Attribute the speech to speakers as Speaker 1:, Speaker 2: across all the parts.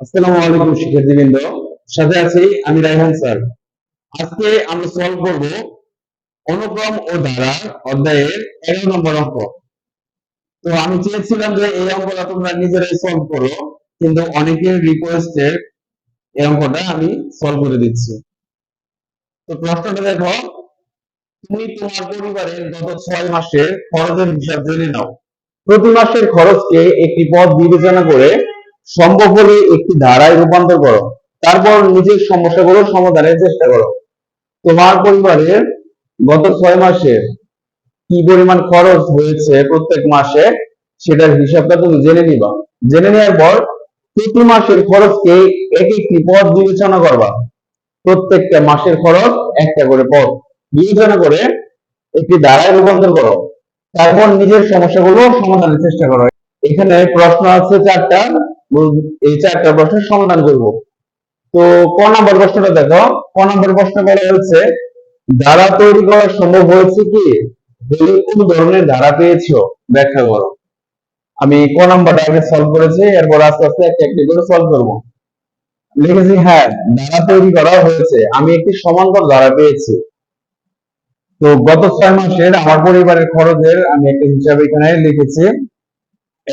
Speaker 1: আসসালামু আলাইকুম শিক্ষার্থীবৃন্দ। সাথে আছি আমি রাইহান স্যার। আজকে আমরা সলভ করব অনুক্রম ও ধারা অধ্যায়ের এগারো নম্বর অঙ্ক। তো আমি চেয়েছিলাম যে এই অঙ্কটা তোমরা নিজেরাই সলভ করো, কিন্তু অনেকের এই অঙ্কটা আমি সলভ করে দিচ্ছি। তো প্রশ্নটা দেখো, তুমি তোমার পরিবারের গত ছয় মাসের খরচের হিসাব জেনে নাও। প্রতি মাসের খরচকে একটি পদ বিবেচনা করে সম্ভব হলে একটি ধারায় রূপান্তর করো। তারপর নিজের সমস্যাগুলো সমাধানের চেষ্টা করো। তোমার পরিবারের গত ছয় মাসে কি পরিমাণ খরচ হয়েছে প্রত্যেক মাসে সেটার হিসাবটা তুমি জেনে নিবা। জেনে নেওয়ার পর প্রতি মাসের খরচকে এক একটি পদ বিবেচনা করবা। প্রত্যেকটা মাসের খরচ একটা করে পদ বিবেচনা করে একটি ধারায় রূপান্তর করো। তারপর নিজের সমস্যাগুলো সমাধানের চেষ্টা করো। এখানে প্রশ্ন আছে চারটা এই চারটা প্রশ্নের সমাধান করব। তো ক নম্বর প্রশ্নটা দেখো। ক নম্বর প্রশ্ন বলা হয়েছে ধারা তৈরি করা সম্ভব হয়েছে কি? হলে কোন ধরনের ধারা পেয়েছ? ব্যাখ্যা করো। আমি ক নাম্বারটা আগে সলভ করেছি, এরপর আস্তে আস্তে একটা একটি করে সলভ করব। লিখেছি হ্যাঁ ধারা তৈরি করা হয়েছে। আমি একটি সমান্তর ধারা পেয়েছি। তো গত ছয় মাসের আমার পরিবারের খরচের আমি একটা হিসাব এখানে লিখেছি।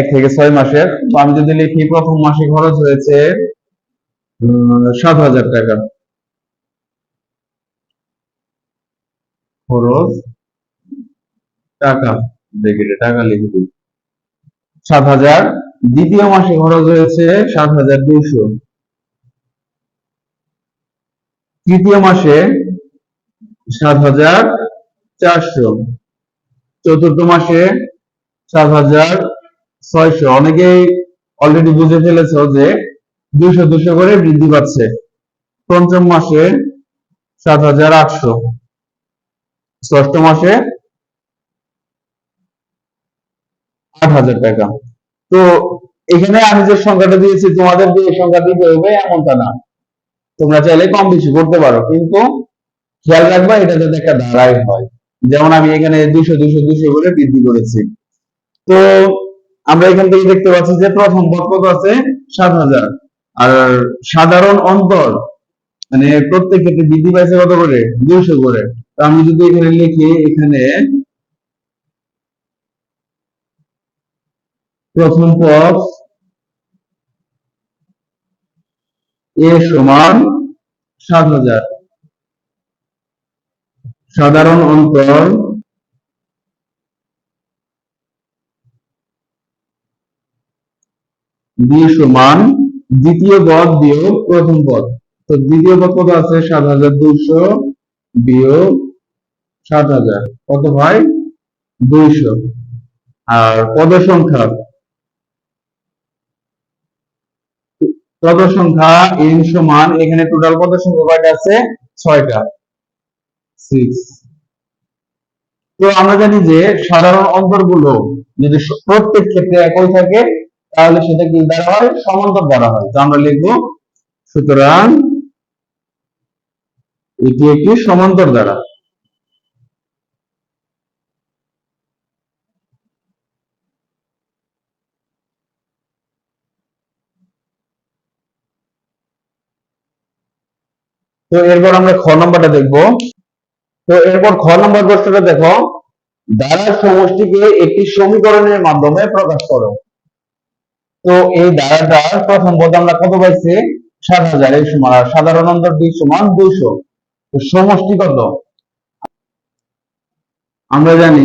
Speaker 1: এক থেকে ছয় মাসের। তো আমি যদি লিখি, প্রথম মাসে খরচ হয়েছে সাত হাজার টাকা। খরচ টাকা। ব্র্যাকেটে টাকা লিখে দিই। সাত হাজার। দ্বিতীয় মাসে খরচ হয়েছে সাত হাজার দুইশো। তৃতীয় মাসে সাত হাজার চারশো। চতুর্থ মাসে সাত হাজার ছয়শো। অনেকেই অলরেডি বুঝে ফেলেছ যে দুইশো দুশো করে বৃদ্ধি পাচ্ছে। পঞ্চম মাসে সাত হাজার আটশো। ষষ্ঠ মাসে আট হাজার টাকা। তো এখানে আমি যে সংখ্যাটা দিয়েছি, তোমাদের যে সংখ্যা হবে এমনটা না। তোমরা চাইলে কম বেশি করতে পারো, কিন্তু খেয়াল রাখবা, এটা যাতে একটা ধারায় হয়। যেমন আমি এখানে দুইশো দুইশো দুইশো করে বৃদ্ধি করেছি। তো আমরা এখান থেকে দেখতে পাচ্ছি যে প্রথম পদ কত আছে? সাত হাজার। আর সাধারণ অন্তর মানে প্রত্যেক ক্ষেত্রে বৃদ্ধি পাইছে কত করে? দুইশো করে। তো আমি যদি এখানে লিখি, এখানে প্রথম পদ এ সমান সাত হাজার। সাধারণ অন্তর বি সমান দ্বিতীয় পদ বিয়োগ প্রথম পদ। তো দ্বিতীয় পদ কত আছে? সাত হাজার দুইশো বিয়োগ সাত হাজার। কত হয়? দুইশো। আর পদ সংখ্যা? পদ সংখ্যা এন সমান এখানে টোটাল পদ সংখ্যা কয়টা আছে? ছয়টা। সিক্স তো আমরা জানি যে সাধারণ অন্তরগুলো যদি প্রত্যেক ক্ষেত্রে একই থাকে তাহলে সেটা কি দ্বারা হয়? সমান্তর দ্বারা হয়। তো আমরা লিখব, সুতরাং এটি একটি সমান্তর দ্বারা। তো এরপর আমরা খ নম্বরটা দেখব। তো এরপর খ নম্বর প্রশ্নটা দেখো, দ্বারা সমষ্টিকে একটি সমীকরণের মাধ্যমে প্রকাশ করো। তো এই দ্বারাটার প্রথম পদ আমরা কত পাইছি? সাত হাজার, এই সমান। আর সাধারণ অন্তর দুই সমান দুইশো। সমষ্টি কত? আমরা জানি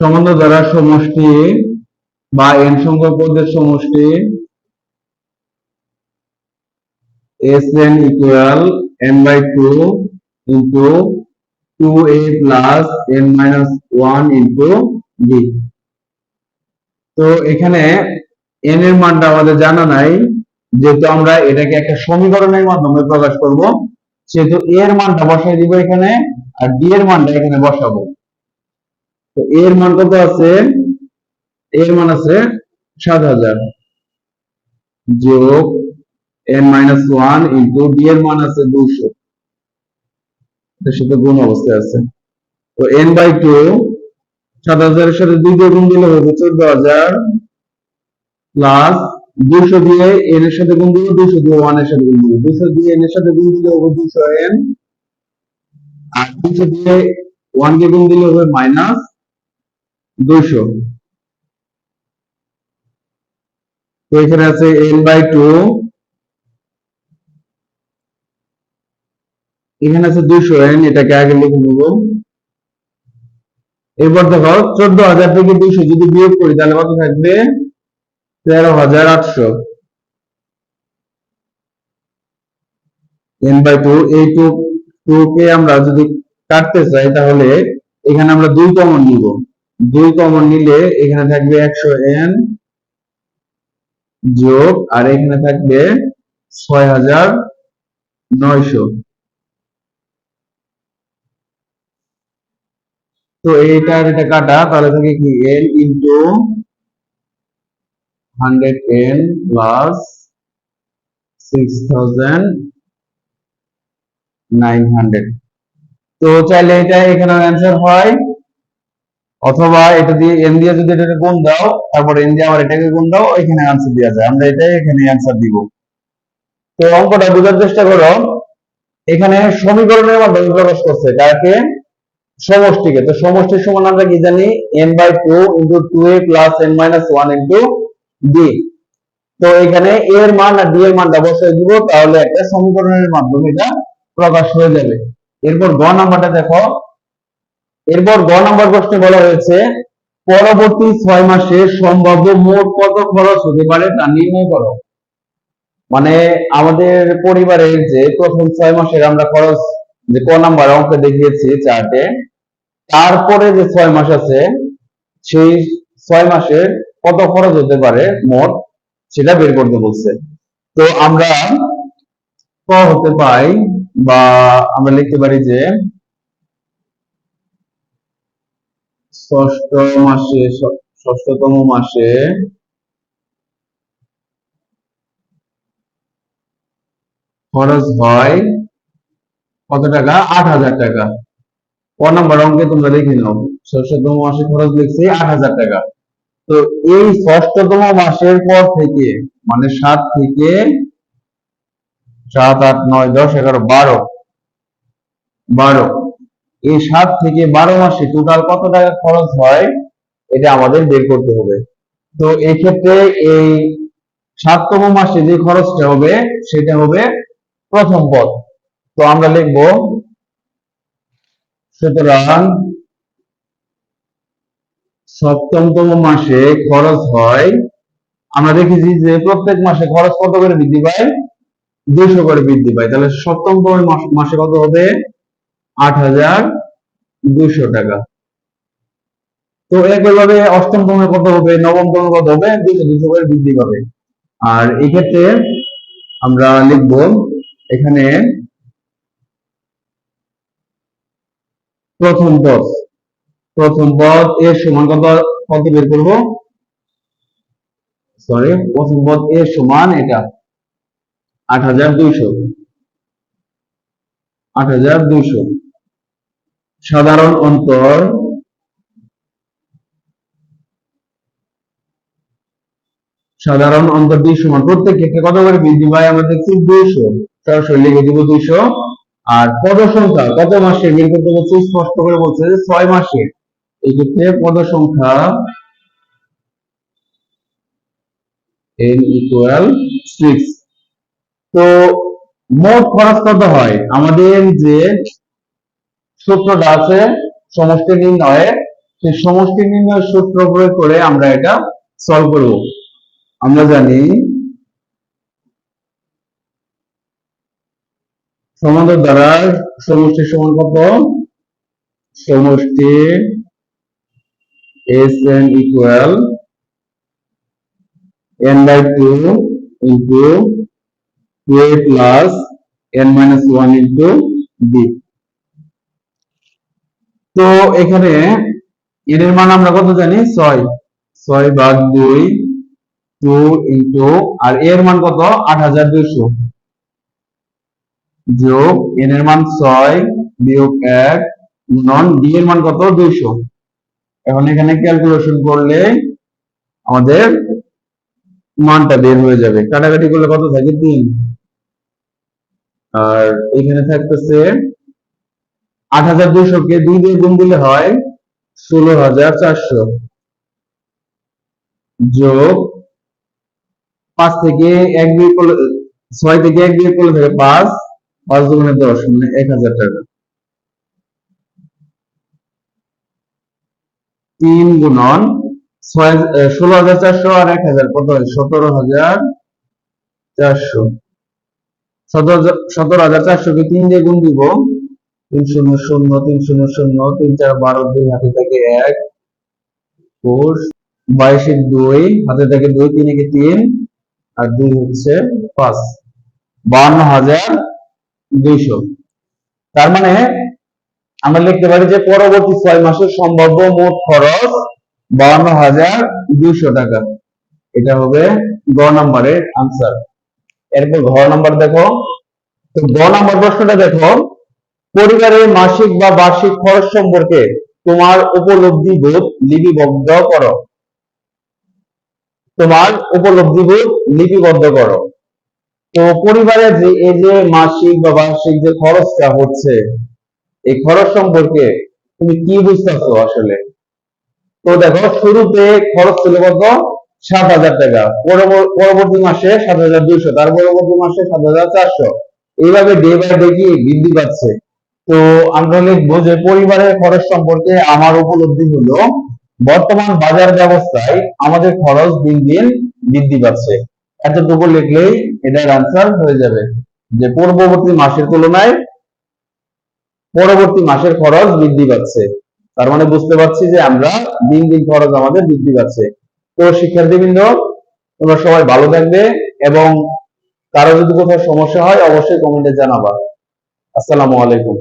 Speaker 1: সম্বন্ধ দ্বারা সমষ্টি বা এন সংখ্যক পদের সমষ্টি Sn equal n by 2 into 2a plus n minus 1 into b. তো এখানে n এর মানটা আমাদের জানা নাই, যেহেতু আমরা এটাকে একটা সমীকরণের মাধ্যমে প্রকাশ করব, সেহেতু a এর মানটা বসাই দিব এখানে আর d এর মানটা এখানে বসাবো। তো a এর মান কত আছে? a এর মান আছে 7000 যোগ n মাইনাস 1 ইনটু d এর মান আছে 200 এর সাথে গুণ অবস্থায় আছে। তো এন বাই টু সাত হাজারের সাথে দুই গুণ দিলে হবে চোদ্দ হাজার প্লাস দুশো দিয়ে এন এর সাথে গুণ দিলে দুশো দিয়ে ওয়ানের সাথে গুণ দিলে। দুশো দিয়ে এন এর সাথে গুণ দিলে হবে দুশো এন আর দুশো দিয়ে ওয়ান কে গুণ দিলে হবে মাইনাস দুশো তো এখানে আছে এন বাই টু এখানে আছে দুশো এন এটাকে আগে লিখে নেব। এরপর দেখো চোদ্দ হাজার থেকে দুশো যদি বিয়োগ করি, তাহলে কত থাকবে? তেরো হাজার আটশো। এন বাই টু এই টু টু কে আমরা যদি কাটতে চাই, তাহলে এখানে আমরা দুই কমন নিব। দুই কমন নিলে এখানে থাকবে একশো এন যোগ, আর এখানে থাকবে ছয় হাজার নয়শো। তো এইটা আর এটা কাটা, তাহলে থাকে কি? N into hundred N plus six thousand nine hundred তো চাইলে এটা এখানে অ্যান্সার হয়, অথবা এটা দিয়ে এন দিয়ে যদি এটাকে গুণ দাও, তারপর এন দিয়ে আবার এটাকে গুণ দাও, এখানে আনসার দেওয়া যায়। আমরা এটাই এখানে অ্যান্সার দিব। তো অঙ্কটা বোঝার চেষ্টা করো। এখানে সমীকরণের মাধ্যমে প্রকাশ করছে, কাকে? সমষ্টিকে, তো সমষ্টির সমান আমরা কি জানি? n by two into two A plus N minus one into D তো এখানে a এর মান আর d এর মানটা বসিয়ে দিব, তাহলে একটা সমীকরণের মাধ্যমে এটা প্রকাশ হয়ে যাবে। এরপর গ নাম্বারটা দেখো। এরপর গ নাম্বার প্রশ্নে বলা হয়েছে, পরবর্তী ছয় মাসে সম্ভাব্য মোট কত খরচ হতে পারে তা নির্ণয় করো। মানে আমাদের পরিবারের যে প্রথম ছয় মাসের আমরা খরচ, যে ক নাম্বার অঙ্ক দেখিয়েছি চার্টে তারপরে যে ছয় মাস আছে, সেই ছয় মাসের কত খরচ হতে পারে মোট, সেটা বের করতে বলছে। তো আমরা ক হতে পাই বা আমরা লিখতে পারি যে, ষষ্ঠ মাসে, ষষ্ঠতম মাসে খরচ হয় কত টাকা? আট হাজার টাকা। ক নাম্বার অঙ্কে তোমরা দেখে নাও। ষষ্ঠতম মাসে খরচ লিখছি আট হাজার টাকা। তো এই ষষ্ঠতম মাসের পর থেকে মানে সাত থেকে সাত, আট, নয়, দশ, এগারো, বারো বারো, এই সাত থেকে বারো মাসে টোটাল কত টাকা খরচ হয়? এটা আমাদের বের করতে হবে। তো এই ক্ষেত্রে এই সাততম মাসে যে খরচটা হবে, সেটা হবে প্রথম পদ। তো আমরা লিখব সুতরাং সপ্তমতম মাসে খরচ হয়, আমরা দেখেছি যে প্রত্যেক মাসে খরচ কত করে বৃদ্ধি পায়? দুশো করে বৃদ্ধি পায়। তাহলে সপ্তমতম মাসে কত হবে? আট হাজার দুশো টাকা। তো একইভাবে অষ্টমতমে কত হবে? নবমতমে কত হবে? দুশো দুশো করে বৃদ্ধি পাবে। আর এক্ষেত্রে আমরা লিখব এখানে প্রথম পদ। প্রথম পদ এর সমান কত? কত বের করব? সরি প্রথম পদ এর সমান এটা। আট হাজার দুইশো। আট হাজার দুইশো। সাধারণ অন্তর সাধারণ অন্তর দুই সমান প্রত্যেক ক্ষেত্রে কত করে বৃদ্ধি পায়? আমরা দেখছি দুইশো। সরাসরি লিখে দিব দুইশো। আর পদ সংখ্যা কত মাসে? বের বলছে, স্পষ্ট করে বলছে যে ছয় মাসে। এই ক্ষেত্রে পদ সংখ্যা ইকুয়াল সিক্স তো মোট খরচ কত হয়? আমাদের যে সূত্রটা আছে, সমষ্টি নির্ণয়ে, সেই সমষ্টি নির্ণয়ের সূত্র প্রয়োগ করে আমরা এটা সলভ করব। আমরা জানি সমান্তর দ্বারা সমষ্টি সমান কত? সমষ্টি S N equal N by two into two A plus N minus one into B তো এখানে এন এর মান আমরা কত জানি? ছয়। ছয় ভাগ দুই টু ইন্টু আর এর মান কত? আট হাজার দুইশো। যোগ এন এর মান ছয় বিয়োগ এক ডি এর মান কত? দুইশো। এখন এখানে ক্যালকুলেশন করলে আমাদের মানটা বের হয়ে যাবে। কাটাকাটি করলে কত থাকে? তিন। আর এখানে থাকতেছে আট হাজার দুশো কে দুই দিয়ে গুণ দিলে হয় ষোলো হাজার চারশো। যোগ পাঁচ থেকে এক বিয়োগ করলে, ছয় থেকে এক বিয়োগ করলে থাকে পাঁচ। পাঁচ দুগুণে দশ মানে এক হাজার টাকা। তিন গুণন ষোলো হাজার চারশো আর এক হাজার, কত হয়? সতেরো হাজার চারশো। সতেরো হাজার- চারশোকে তিন দিয়ে গুণ দিব। তিন শূন্য শূন্য, তিন শূন্য শূন্য, তিন চার বারো, দুই হাতে থাকে এক ফোর বাইশে দুই, হাতে থাকে দুই, তিন একে তিন, আর দুই হচ্ছে পাঁচ। বান্ন হাজার দুইশো। তার মানে আমরা লিখতে পারি যে পরবর্তী ছয় মাসের সম্ভাব্য মোট খরচ বান্ন হাজার দুইশো টাকা। এটা হবে গ নাম্বারের আনসার এরপর ঘ দেখো। তো গ নাম্বার প্রশ্নটা দেখো। পরিবারের মাসিক বা বার্ষিক খরচ সম্পর্কে তোমার উপলব্ধি বোধ লিপিবদ্ধ করো। তোমার উপলব্ধি বোধ লিপিবদ্ধ করো। তো পরিবারের যে, এই যে মাসিক বা বার্ষিক যে খরচটা হচ্ছে, এই খরচ সম্পর্কে তুমি কি বুঝতেছো আসলে? তো দেখো, শুরুতে খরচ ছিল কত? সাত হাজার টাকা। পরবর্তী মাসে সাত হাজার দুইশো, তার পরবর্তী মাসে সাত হাজার চারশো। এইভাবে ডে বাই ডে কি বৃদ্ধি পাচ্ছে? তো লিখব যে পরিবারের খরচ সম্পর্কে আমার উপলব্ধি হলো, বর্তমান বাজার ব্যবস্থায় আমাদের খরচ দিন দিন বৃদ্ধি পাচ্ছে। এতটুকু লিখলেই এটার আনসার হয়ে যাবে যে পূর্ববর্তী মাসের তুলনায় পরবর্তী মাসের খরচ বৃদ্ধি পাচ্ছে। তার মানে বুঝতে পারছি যে আমরা দিন দিন খরচ আমাদের বৃদ্ধি পাচ্ছে। তো শিক্ষার্থীবৃন্দ, তোমরা সবাই ভালো থাকবে এবং কারও যদি কোথাও সমস্যা হয় অবশ্যই কমেন্টে জানাবা। আসসালামু আলাইকুম।